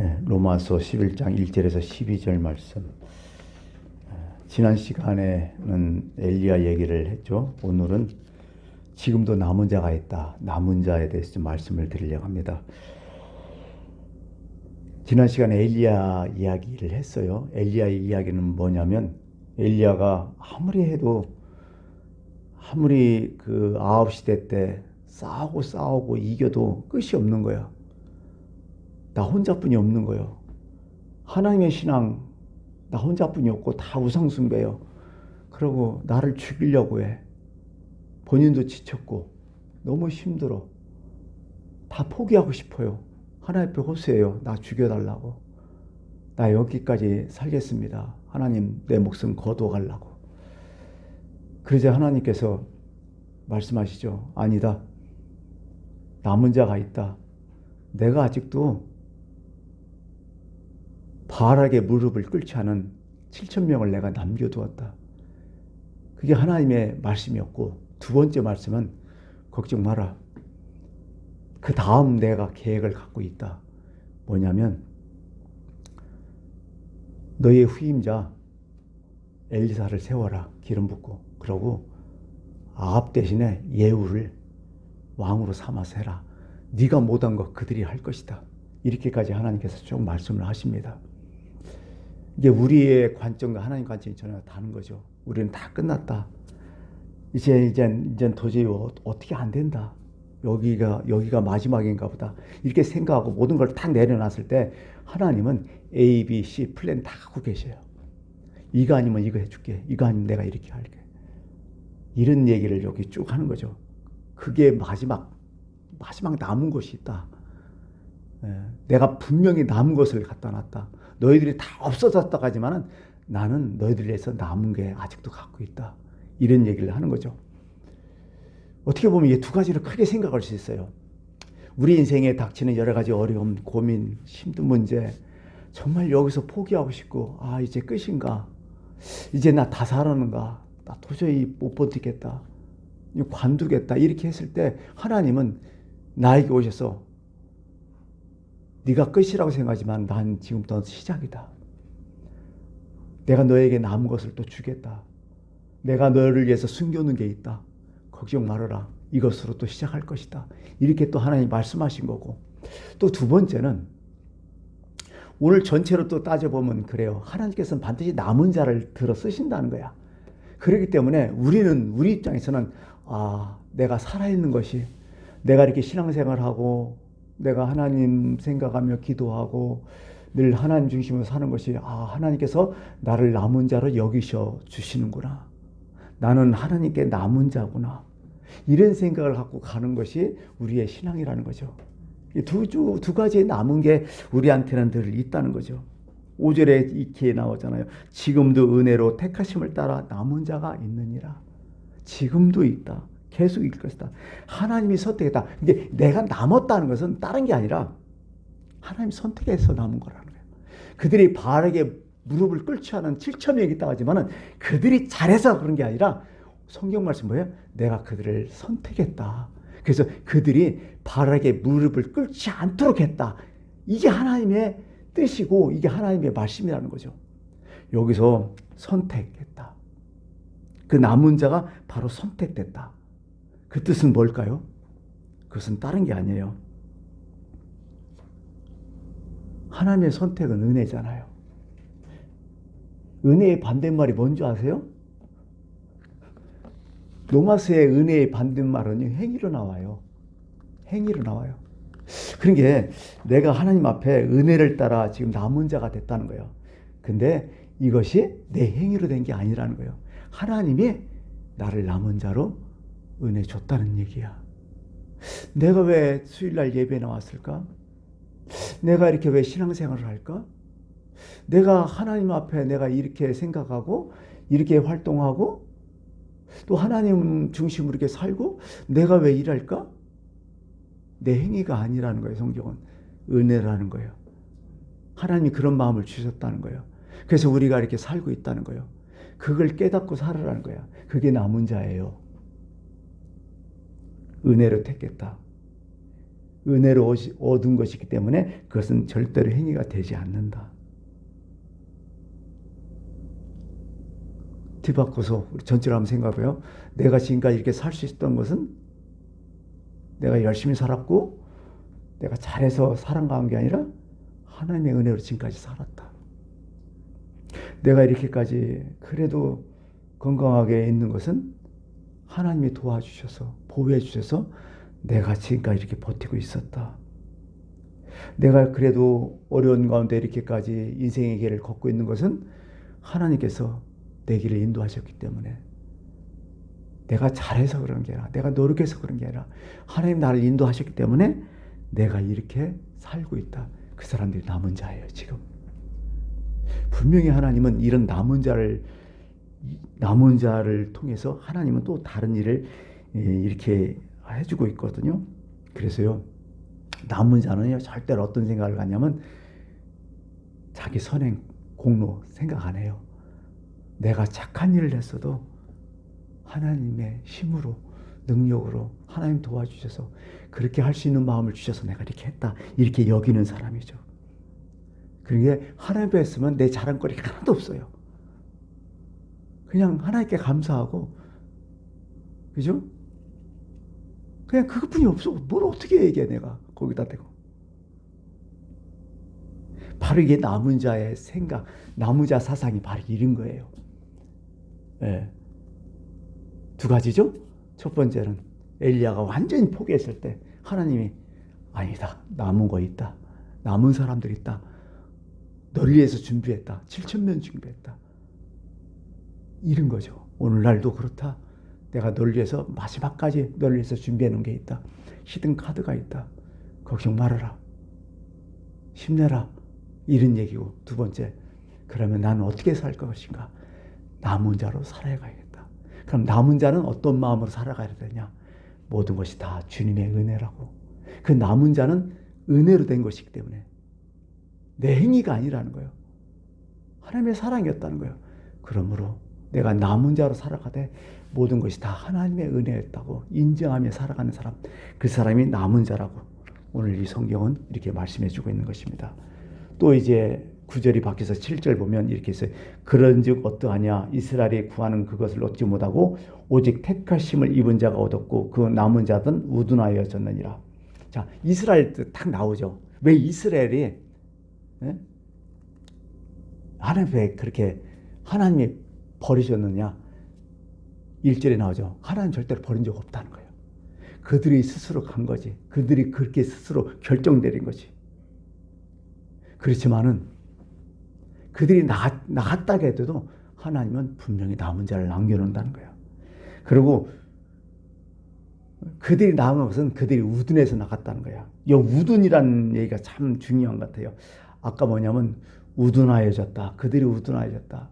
예, 로마서 11장 1절에서 12절 말씀. 어, 지난 시간에는 엘리야 얘기를 했죠. 오늘은 지금도 남은 자가 있다. 남은 자에 대해서 좀 말씀을 드리려고 합니다. 지난 시간에 엘리야 이야기를 했어요. 엘리야의 이야기는 뭐냐면 엘리야가 아무리 해도 아무리 그 아홉 시대 때 싸우고 싸우고 이겨도 끝이 없는 거야. 나 혼자뿐이 없는 거예요. 하나님의 신앙 나 혼자뿐이 없고 다 우상 숭배요. 그러고 나를 죽이려고 해. 본인도 지쳤고 너무 힘들어. 다 포기하고 싶어요. 하나님 앞에 호소해요. 나 죽여달라고. 나 여기까지 살겠습니다. 하나님 내 목숨 거둬가려고. 그러자 하나님께서 말씀하시죠. 아니다. 남은 자가 있다. 내가 아직도 바알에게 무릎을 꿇지 않은 7천 명을 내가 남겨두었다. 그게 하나님의 말씀이었고 두 번째 말씀은 걱정 마라. 그 다음 내가 계획을 갖고 있다. 뭐냐면 너의 후임자 엘리사를 세워라. 기름 붓고. 그러고 아합 대신에 예후를 왕으로 삼아서 해라. 네가 못한 거 그들이 할 것이다. 이렇게까지 하나님께서 쭉 말씀을 하십니다. 이게 우리의 관점과 하나님 관점이 전혀 다른 거죠. 우리는 다 끝났다. 이제 이제 이제 도저히 어, 어떻게 안 된다. 여기가 여기가 마지막인가 보다. 이렇게 생각하고 모든 걸 다 내려놨을 때 하나님은 A, B, C 플랜 다 하고 계셔요. 이거 아니면 이거 해줄게. 이거 아니면 내가 이렇게 할게. 이런 얘기를 여기 쭉 하는 거죠. 그게 마지막 마지막 남은 것이 있다. 예, 내가 분명히 남은 것을 갖다 놨다. 너희들이 다 없어졌다 하지만은 나는 너희들에 서 남은 게 아직도 갖고 있다. 이런 얘기를 하는 거죠. 어떻게 보면 이 두 가지를 크게 생각할 수 있어요. 우리 인생에 닥치는 여러 가지 어려움, 고민, 힘든 문제, 정말 여기서 포기하고 싶고, 아, 이제 끝인가? 이제 나 다 살았는가? 나 도저히 못 버티겠다. 관두겠다. 이렇게 했을 때 하나님은 나에게 오셔서 네가 끝이라고 생각하지만 난 지금부터 시작이다. 내가 너에게 남은 것을 또 주겠다. 내가 너를 위해서 숨겨놓은 게 있다. 걱정 말아라. 이것으로 또 시작할 것이다. 이렇게 또 하나님 말씀하신 거고. 또 두 번째는 오늘 전체로 또 따져보면 그래요. 하나님께서는 반드시 남은 자를 들어 쓰신다는 거야. 그렇기 때문에 우리는, 우리 입장에서는 아, 내가 살아있는 것이 내가 이렇게 신앙생활하고 내가 하나님 생각하며 기도하고 늘 하나님 중심으로 사는 것이 아, 하나님께서 나를 남은 자로 여기셔 주시는구나. 나는 하나님께 남은 자구나. 이런 생각을 갖고 가는 것이 우리의 신앙이라는 거죠. 두, 두, 두 가지의 남은 게 우리한테는 늘 있다는 거죠. 5절에 이렇게 나오잖아요. 지금도 은혜로 택하심을 따라 남은 자가 있느니라. 지금도 있다. 계속 있을 것이다. 하나님이 선택했다. 근데 내가 남았다는 것은 다른 게 아니라 하나님 선택해서 남은 거라는 거예요. 그들이 바르게 무릎을 꿇지 않은 7천 명이 있다고 하지만은 그들이 잘해서 그런 게 아니라 성경 말씀 뭐예요? 내가 그들을 선택했다. 그래서 그들이 바르게 무릎을 꿇지 않도록 했다. 이게 하나님의 뜻이고 이게 하나님의 말씀이라는 거죠. 여기서 선택했다. 그 남은 자가 바로 선택됐다. 그 뜻은 뭘까요? 그것은 다른 게 아니에요. 하나님의 선택은 은혜잖아요. 은혜의 반대말이 뭔지 아세요? 로마서의 은혜의 반대말은 행위로 나와요. 행위로 나와요. 그런 게 내가 하나님 앞에 은혜를 따라 지금 남은 자가 됐다는 거예요. 근데 이것이 내 행위로 된 게 아니라는 거예요. 하나님이 나를 남은 자로 은혜 줬다는 얘기야. 내가 왜 수요일날 예배 나왔을까? 내가 이렇게 왜 신앙생활을 할까? 내가 하나님 앞에 내가 이렇게 생각하고 이렇게 활동하고 또 하나님 중심으로 이렇게 살고 내가 왜 일할까? 내 행위가 아니라는 거예요, 성경은. 은혜라는 거예요. 하나님이 그런 마음을 주셨다는 거예요. 그래서 우리가 이렇게 살고 있다는 거예요. 그걸 깨닫고 살으라는 거야. 그게 남은 자예요. 은혜로 택했다. 은혜로 얻은 것이기 때문에 그것은 절대로 행위가 되지 않는다. 뒤바꿔서 우리 전체를 한번 생각해요. 내가 지금까지 이렇게 살 수 있었던 것은 내가 열심히 살았고 내가 잘해서 살아간 게 아니라 하나님의 은혜로 지금까지 살았다. 내가 이렇게까지 그래도 건강하게 있는 것은 하나님이 도와주셔서 보호해 주셔서 내가 지금까지 이렇게 버티고 있었다. 내가 그래도 어려운 가운데 이렇게까지 인생의 길을 걷고 있는 것은 하나님께서 내 길을 인도하셨기 때문에 내가 잘해서 그런 게 아니라 내가 노력해서 그런 게 아니라 하나님 나를 인도하셨기 때문에 내가 이렇게 살고 있다. 그 사람들이 남은 자예요, 지금. 분명히 하나님은 이런 남은 자를 이 남은 자를 통해서 하나님은 또 다른 일을 예, 이렇게 해주고 있거든요. 그래서요, 남은 자는요 절대로 어떤 생각을 갖냐면 자기 선행 공로 생각 안 해요. 내가 착한 일을 했어도 하나님의 힘으로 능력으로 하나님 도와주셔서 그렇게 할 수 있는 마음을 주셔서 내가 이렇게 했다 이렇게 여기는 사람이죠. 그게 하나님 앞에 있으면 내 자랑거리가 하나도 없어요. 그냥 하나님께 감사하고 그죠? 그냥 그것뿐이 없어. 뭘 어떻게 얘기해 내가 거기다 대고. 바로 이게 남은 자의 생각, 남은 자 사상이 바로 이런 거예요. 예. 두 가지죠. 첫 번째는 엘리야가 완전히 포기했을 때 하나님이 아니다. 남은 거 있다. 남은 사람들 있다. 너를 위해서 준비했다. 7천 명 준비했다. 이런 거죠. 오늘날도 그렇다. 내가 널 위해서 마지막까지 널 위해서 준비해 놓은 게 있다. 히든 카드가 있다. 걱정 말아라. 힘내라. 이런 얘기고 두 번째 그러면 나는 어떻게 살 것인가? 남은 자로 살아가야겠다. 그럼 남은 자는 어떤 마음으로 살아가야 되냐? 모든 것이 다 주님의 은혜라고. 그 남은 자는 은혜로 된 것이기 때문에 내 행위가 아니라는 거예요. 하나님의 사랑이었다는 거예요. 그러므로 내가 남은 자로 살아가되 모든 것이 다 하나님의 은혜였다고 인정하며 살아가는 사람, 그 사람이 남은 자라고 오늘 이 성경은 이렇게 말씀해 주고 있는 것입니다. 또 이제 구절이 바뀌어서 7절 보면 이렇게 있어요. 그런즉 어떠하냐 이스라엘이 구하는 그것을 얻지 못하고 오직 택하심을 입은 자가 얻었고 그 남은 자든 우둔하여졌느니라. 자 이스라엘 딱 나오죠. 왜 이스라엘이 예? 하나님 왜 그렇게 하나님이 버리셨느냐? 1절에 나오죠. 하나님 절대로 버린 적 없다는 거예요. 그들이 스스로 간 거지. 그들이 그렇게 스스로 결정 내린 거지. 그렇지만은 그들이 나, 나갔다 해도 하나님은 분명히 남은 자를 남겨놓는다는 거예요. 그리고 그들이 남은 것은 그들이 우둔에서 나갔다는 거야. 이 우둔이라는 얘기가 참 중요한 것 같아요. 아까 뭐냐면 우둔하여졌다. 그들이 우둔하여졌다.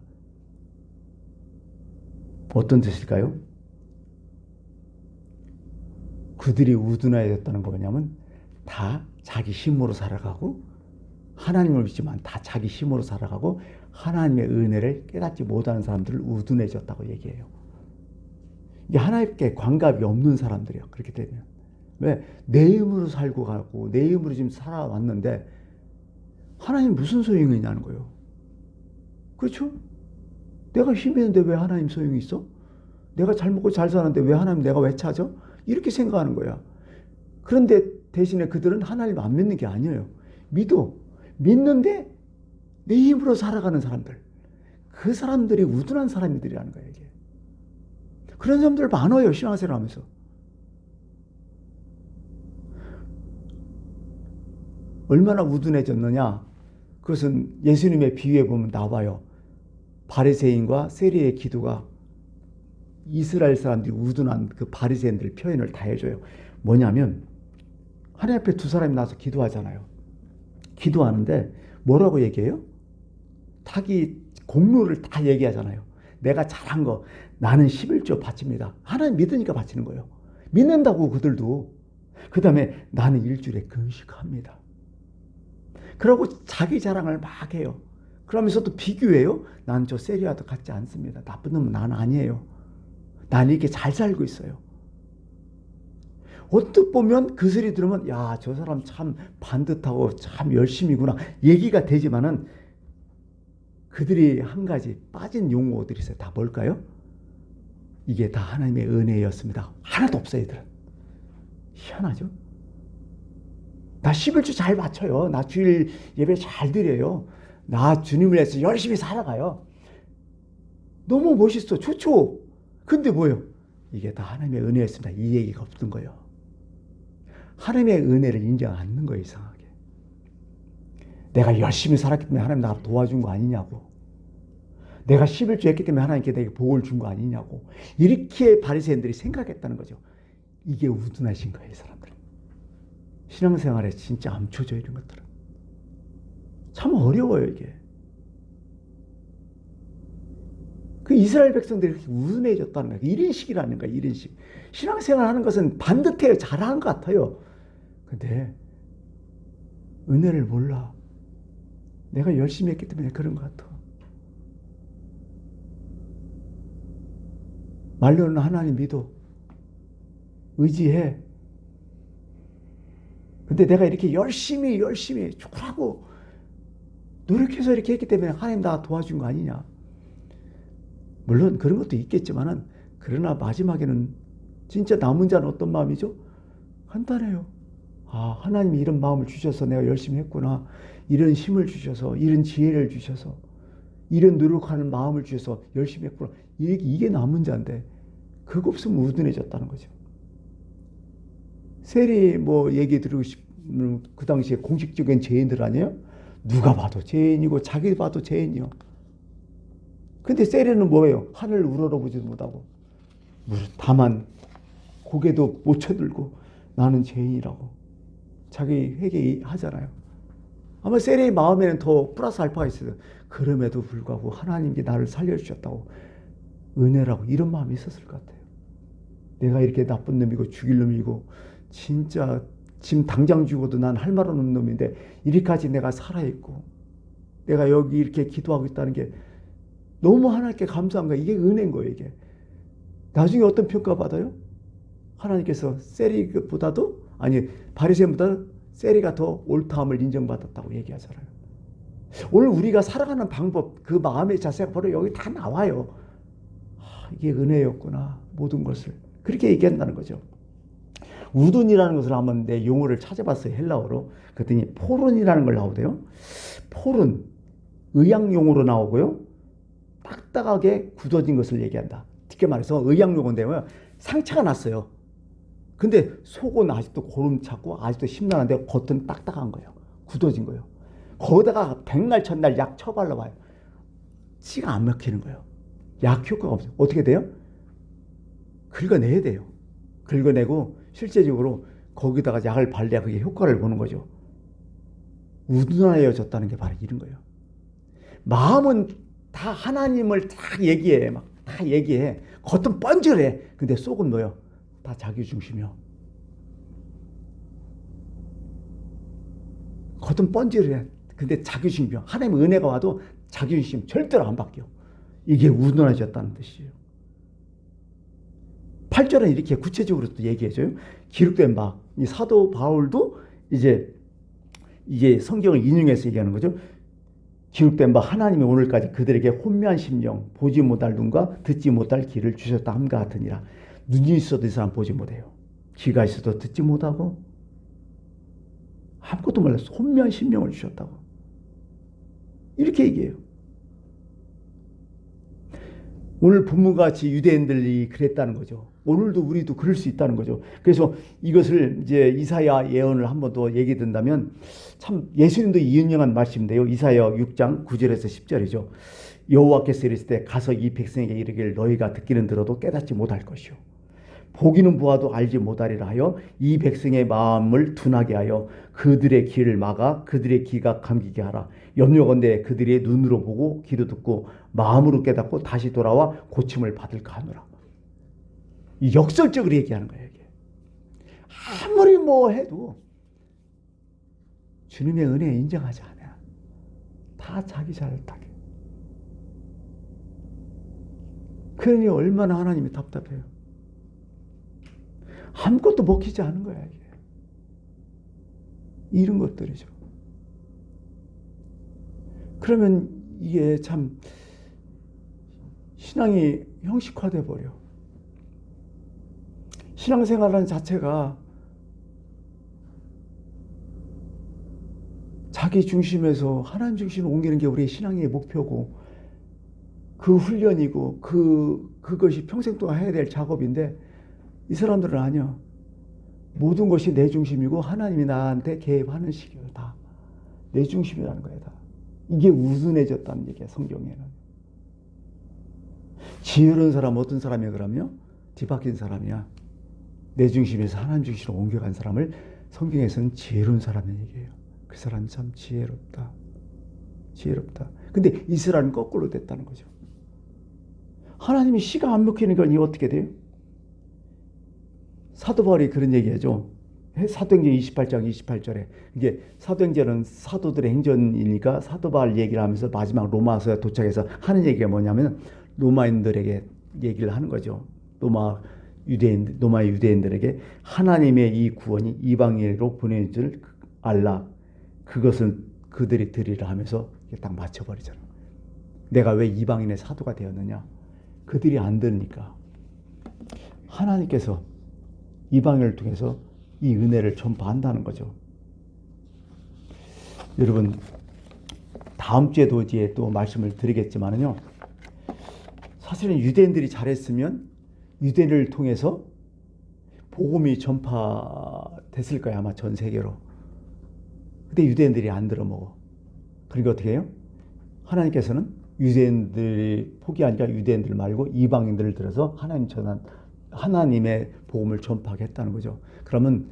어떤 뜻일까요? 그들이 우둔하여졌다는 거 뭐냐면 다 자기 힘으로 살아가고 하나님을 믿지만 다 자기 힘으로 살아가고 하나님의 은혜를 깨닫지 못하는 사람들을 우둔해졌다고 얘기해요. 이게 하나님께 관갑이 없는 사람들이야. 그렇게 되면 왜 내 힘으로 살고 가고 내 힘으로 지금 살아왔는데 하나님 무슨 소용이 있냐는 거예요. 그렇죠? 내가 힘이 있는데 왜 하나님 소용이 있어? 내가 잘 먹고 잘 사는데 왜 하나님 내가 왜 찾아? 이렇게 생각하는 거야. 그런데 대신에 그들은 하나님 안 믿는 게 아니에요. 믿어. 믿는데 내 힘으로 살아가는 사람들. 그 사람들이 우둔한 사람들이라는 거예요, 이게. 그런 사람들 많아요, 신앙생활 하면서. 얼마나 우둔해졌느냐? 그것은 예수님의 비유에 보면 나와요. 바리새인과 세리의 기도가 이스라엘 사람들이 우둔한 그 바리새인들 표현을 다 해줘요. 뭐냐면 하나님 앞에 두 사람이 나와서 기도하잖아요. 기도하는데 뭐라고 얘기해요? 자기 공로를 다 얘기하잖아요. 내가 잘한 거 나는 11조 바칩니다. 하나님 믿으니까 바치는 거예요. 믿는다고 그들도. 그 다음에 나는 일주일에 금식합니다. 그러고 자기 자랑을 막 해요. 그러면서 또 비교해요. 난 저 세리아도 같지 않습니다. 나쁜 놈은 난 아니에요. 난 이렇게 잘 살고 있어요. 언뜻 보면 그 소리 들으면 야 저 사람 참 반듯하고 참 열심이구나 얘기가 되지만은 그들이 한 가지 빠진 용어들이 있어요. 다 뭘까요? 이게 다 하나님의 은혜였습니다. 하나도 없어요, 얘들은. 희한하죠? 나 11주 잘 맞춰요. 나 주일 예배 잘 드려요. 나 주님을 위해서 열심히 살아가요. 너무 멋있어. 좋죠? 근데 뭐예요? 이게 다 하나님의 은혜였습니다. 이 얘기가 없던 거예요. 하나님의 은혜를 인정 않는 거예요, 이상하게. 내가 열심히 살았기 때문에 하나님 나를 도와준 거 아니냐고. 내가 11주 했기 때문에 하나님께 내게 복을 준 거 아니냐고. 이렇게 바리새인들이 생각했다는 거죠. 이게 우둔하신 거예요, 이 사람들은. 신앙생활에 진짜 암초죠, 이런 것들은. 참 어려워요, 이게. 그 이스라엘 백성들이 그렇게 우둔해졌다는 거예요. 이런 식이라는 거예요, 이런 식. 신앙생활 하는 것은 반듯해요. 잘하는 것 같아요. 근데 은혜를 몰라. 내가 열심히 했기 때문에 그런 것 같아. 말로는 하나님 믿어. 의지해. 근데 내가 이렇게 열심히 열심히 죽으라고 노력해서 이렇게 했기 때문에 하나님 나 도와준 거 아니냐. 물론 그런 것도 있겠지만은 그러나 마지막에는 진짜 남은 자는 어떤 마음이죠? 간단해요. 아, 하나님이 이런 마음을 주셔서 내가 열심히 했구나. 이런 힘을 주셔서, 이런 지혜를 주셔서, 이런 노력하는 마음을 주셔서 열심히 했구나. 이게, 이게 남은 자인데, 그거 없으면 우둔해졌다는 거죠. 세리 뭐 얘기 들으고 싶으면 그 당시에 공식적인 죄인들 아니에요? 누가 봐도 죄인이고 자기 봐도 죄인이요. 근데 세리는 뭐예요? 하늘 우러러보지도 못하고 다만 고개도 못 쳐들고 나는 죄인이라고 자기 회개하잖아요. 아마 세리의 마음에는 더 플러스 알파가 있어요. 그럼에도 불구하고 하나님께 나를 살려주셨다고 은혜라고 이런 마음이 있었을 것 같아요. 내가 이렇게 나쁜 놈이고 죽일 놈이고 진짜 지금 당장 죽어도 난 할말 없는 놈인데 이리까지 내가 살아있고 내가 여기 이렇게 기도하고 있다는 게 너무 하나님께 감사한 거야. 이게 은혜인 거예요, 이게. 나중에 어떤 평가 받아요? 하나님께서 세리보다도 아니 바리새인보다 세리가 더 옳다함을 인정받았다고 얘기하잖아요. 오늘 우리가 살아가는 방법, 그 마음의 자세가 바로 여기 다 나와요. 아, 이게 은혜였구나 모든 것을 그렇게 얘기한다는 거죠. 우둔이라는 것을 한번 내 용어를 찾아봤어요 헬라어로. 그랬더니 포른이라는 걸 나오대요. 포른 의학 용어로 나오고요. 딱딱하게 굳어진 것을 얘기한다. 쉽게 말해서 의학 용어인데요. 상처가 났어요. 근데 속은 아직도 고름 차고 아직도 심란한데 겉은 딱딱한 거예요. 굳어진 거예요. 거기다가 백날 첫날 약 처발라 봐요. 치가 안 막히는 거예요. 약 효과가 없어요. 어떻게 돼요? 긁어내야 돼요. 긁어내고 실제적으로 거기다가 약을 발라야 그게 효과를 보는 거죠. 우둔하여졌다는 게 바로 이런 거예요. 마음은 다 하나님을 다 얘기해. 막 다 얘기해. 겉은 뻔질해. 근데 속은 뭐요? 다 자기 중심이요. 겉은 뻔질해. 근데 자기 중심이요. 하나님 은혜가 와도 자기 중심 절대로 안 바뀌어. 이게 우둔해졌다는 뜻이에요. 8절은 이렇게 구체적으로 또 얘기해줘요. 기록된 바, 이 사도 바울도 이제 이제 성경을 인용해서 얘기하는 거죠. 기록된 바 하나님이 오늘까지 그들에게 혼미한 심령, 보지 못할 눈과 듣지 못할 귀를 주셨다 함과 같으니라. 눈이 있어도 이 사람 보지 못해요. 귀가 있어도 듣지 못하고 아무것도 몰라서 혼미한 심령을 주셨다고. 이렇게 얘기해요. 오늘 본문같이 유대인들이 그랬다는 거죠. 오늘도 우리도 그럴 수 있다는 거죠. 그래서 이것을 이제 이사야 예언을 한 번 더 얘기 든다면 참 예수님도 이은영한 말씀인데요. 이사야 6장 9절에서 10절이죠. 여호와께서 이르실 때 가서 이 백성에게 이르기를 너희가 듣기는 들어도 깨닫지 못할 것이요. 보기는 보아도 알지 못하리라 하여 이 백성의 마음을 둔하게 하여 그들의 귀를 막아 그들의 귀가 감기게 하라. 염려건대 그들의 눈으로 보고 귀도 듣고 마음으로 깨닫고 다시 돌아와 고침을 받을까 하노라. 역설적으로 얘기하는 거예요. 이게. 아무리 뭐 해도 주님의 은혜 인정하지 않아. 다 자기 잘못하게. 그러니 얼마나 하나님이 답답해요. 아무것도 먹히지 않은 거야 이게. 이런 것들이죠. 그러면 이게 참 신앙이 형식화돼 버려. 신앙생활하는 자체가 자기 중심에서 하나님 중심으로 옮기는 게 우리의 신앙의 목표고 그 훈련이고 그 그것이 평생 동안 해야 될 작업인데 이 사람들은 아니야. 모든 것이 내 중심이고 하나님이 나한테 개입하는 식이에요. 다. 내 중심이라는 거야. 다. 이게 우둔해졌다는 얘기야. 성경에는. 지혜로운 사람 어떤 사람이야 그러면? 뒤바뀐 사람이야. 내 중심에서 하나님 중심으로 옮겨간 사람을 성경에서는 지혜로운 사람을 얘기해요. 그 사람이 참 지혜롭다. 지혜롭다. 근데 이스라엘은 거꾸로 됐다는 거죠. 하나님이 시가 안 먹히니까 이 어떻게 돼요? 사도 바울이 그런 얘기하죠. 사도행전 28장 28절에 이게 사도행전은 사도들의 행전이니까 사도 바울 얘기를 하면서 마지막 로마서에 도착해서 하는 얘기가 뭐냐면 로마인들에게 얘기를 하는 거죠. 로마 유대인 로마 유대인들에게 하나님의 이 구원이 이방인으로 보내는 줄 알라. 그것은 그들이 들으라 하면서 딱 맞춰버리잖아. 내가 왜 이방인의 사도가 되었느냐? 그들이 안 들으니까 하나님께서 이방인을 통해서 이 은혜를 전파한다는 거죠. 여러분 다음 주에도 이제 또 말씀을 드리겠지만은요. 사실은 유대인들이 잘했으면 유대인을 통해서 복음이 전파됐을 거야 아마 전 세계로. 근데 유대인들이 안 들어먹어. 그러니까 어떻게 해요? 하나님께서는 유대인들이 포기하니까 유대인들 말고 이방인들을 들어서 하나님 전한 하나님의 복음을 전파하겠다는 거죠. 그러면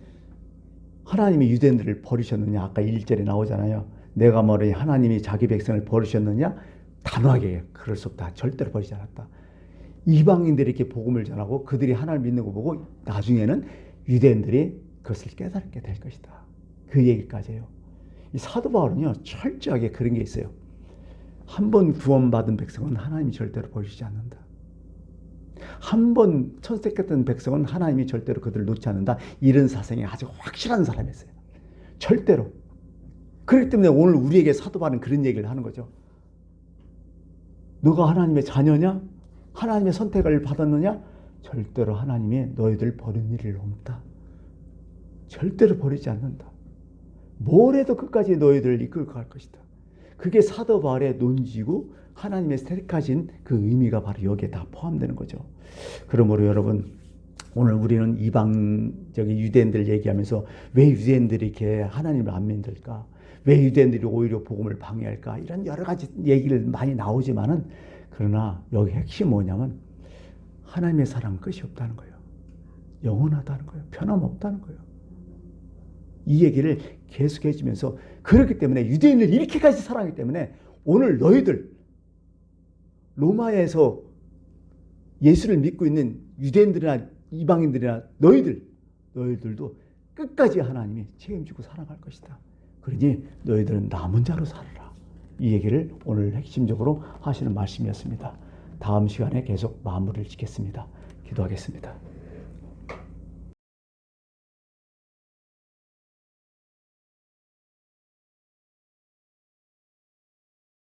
하나님이 유대인들을 버리셨느냐? 아까 1절에 나오잖아요. 내가 뭐니 하나님이 자기 백성을 버리셨느냐? 단호하게 그럴 수 없다. 절대로 버리지 않았다. 이방인들에게 복음을 전하고 그들이 하나님을 믿는 거 보고 나중에는 유대인들이 그것을 깨닫게 될 것이다. 그 얘기까지 해요. 이 사도 바울은요, 철저하게 그런 게 있어요. 한 번 구원받은 백성은 하나님이 절대로 버리지 않는다. 한 번 천색했던 백성은 하나님이 절대로 그들을 놓지 않는다. 이런 사상이 아주 확실한 사람이었어요. 절대로. 그렇기 때문에 오늘 우리에게 사도 바울은 그런 얘기를 하는 거죠. 너가 하나님의 자녀냐? 하나님의 선택을 받았느냐? 절대로 하나님이 너희들 버린 일을 없다. 절대로 버리지 않는다. 뭘 해도 끝까지 너희들을 이끌고 갈 것이다. 그게 사도 바울의 논지고 하나님의 택하신 그 의미가 바로 여기에 다 포함되는 거죠. 그러므로 여러분 오늘 우리는 이방적인 유대인들 얘기하면서 왜 유대인들이 이렇게 하나님을 안 믿을까? 왜 유대인들이 오히려 복음을 방해할까? 이런 여러 가지 얘기를 많이 나오지만은 그러나 여기 핵심 뭐냐면 하나님의 사랑 끝이 없다는 거예요. 영원하다는 거예요. 변함없다는 거예요. 이 얘기를 계속 해 주면서 그렇기 때문에 유대인을 이렇게까지 사랑하기 때문에 오늘 너희들 로마에서 예수를 믿고 있는 유대인들이나 이방인들이나 너희들 너희들도 끝까지 하나님이 책임지고 살아갈 것이다. 그러니 너희들은 남은 자로 살아라. 이 얘기를 오늘 핵심적으로 하시는 말씀이었습니다. 다음 시간에 계속 마무리를 짓겠습니다. 기도하겠습니다.